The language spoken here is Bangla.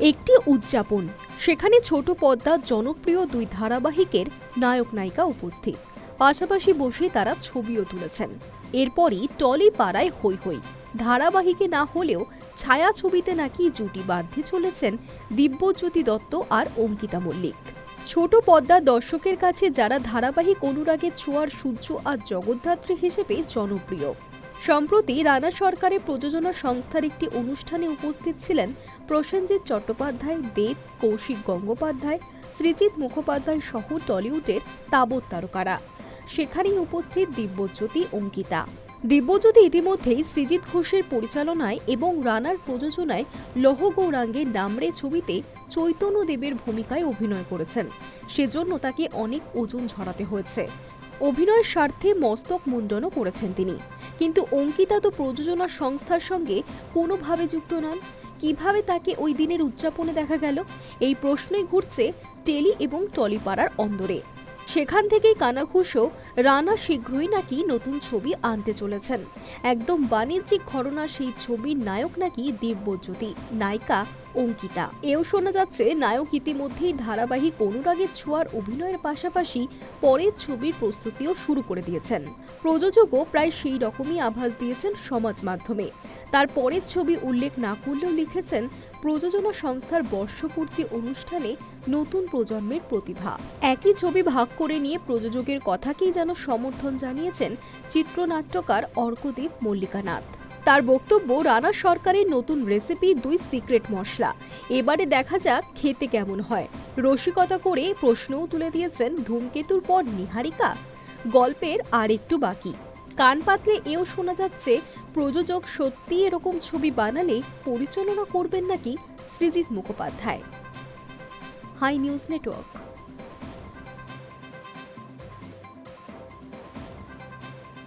একটি উদযাপন। সেখানে ছোট পদ্মার জনপ্রিয় দুই ধারাবাহিকের নায়ক নায়িকা উপস্থিত। পাশাপাশি বসে তারা ছবিও তুলেছেন। এরপরই টলি পাড়ায় হই হই ধারাবাহিকে না হলেও ছায়া ছবিতে নাকি জুটি বাঁধতে চলেছেন দিব্যজ্যোতি দত্ত আর অঙ্কিতা মল্লিক। ছোট পদ্মার দর্শকের কাছে যারা ধারাবাহিক অনুরাগের ছোঁয়ার সূর্য আর জগদ্ধাত্রী হিসেবে জনপ্রিয়। সম্প্রতি রানা সরকারের প্রযোজনা সংস্থার একটি অনুষ্ঠানে উপস্থিত ছিলেন প্রসেনজিৎ চট্টোপাধ্যায়, দেব কৌশিক গঙ্গোপাধ্যায় সৃজিত মুখোপাধ্যায় সহ টলিউডের তাবৎ তারকারা। সেখানেই উপস্থিত দিব্যজ্যোতি, অঙ্কিতা। দিব্যজ্যোতি ইতিমধ্যেই সৃজিত ঘোষের পরিচালনায় এবং রানার প্রযোজনায় লৌহ গৌরাঙ্গের নামরে ছবিতে চৈতন্য দেবের ভূমিকায় অভিনয় করেছেন। সেজন্য তাকে অনেক ওজন ঝরাতে হয়েছে। অভিনয়ের স্বার্থে মস্তক মুন্ডনও করেছেন তিনি। কিন্তু অঙ্কিতা তো প্রযোজনা সংস্থার সঙ্গে কোনোভাবে যুক্ত নন। কীভাবে তাকে ওই দিনের উদযাপনে দেখা গেল, এই প্রশ্নই ঘুরছে টেলি এবং টলিপাড়ার অন্দরে। সেখান থেকেই কানাঘুষো রানা শীঘ্রই নাকি নতুন ছবি আনতে চলেছেন। একদম বাণিজ্যিক ঘটনা সেই ছবির নায়ক নাকি দিব্যজ্যোতি, নায়িকা অঙ্কিতা। এও শোনা যাচ্ছে, নায়ক ইতিমধ্যেই ধারাবাহিক অনুরাগের ছোঁয়ার অভিনয়ের পাশাপাশি পরের ছবির প্রস্তুতিও শুরু করে দিয়েছেন। প্রযোজকও প্রায় সেই রকমই আভাস দিয়েছেন সমাজ মাধ্যমে। তার পরের ছবি উল্লেখ না করলেও লিখেছেন, প্রযোজনা সংস্থার বর্ষপূর্তি অনুষ্ঠানে নতুন প্রজন্মের প্রতিভা। একই ছবি ভাগ করে নিয়ে প্রযোজকের কথাকেই যেন সমর্থন জানিয়েছেন চিত্রনাট্যকার অর্কদীপ মল্লিকানাথ। তার বক্তব্য, রানা সরকারের নতুন রেসিপি, দুই সিক্রেট মশলা। এবারে দেখা যাক খেতে কেমন হয়। রসিকতা করে প্রশ্নও তুলে দিয়েছেন ধূমকেতুর পর নিহারিকা। গল্পের আর একটু বাকি। কান পাতলে এও শোনা যাচ্ছে, প্রযোজক সত্যি এরকম ছবি বানালে পরিচালনা করবেন নাকি Srijit Mukhopadhyay. Hi news network.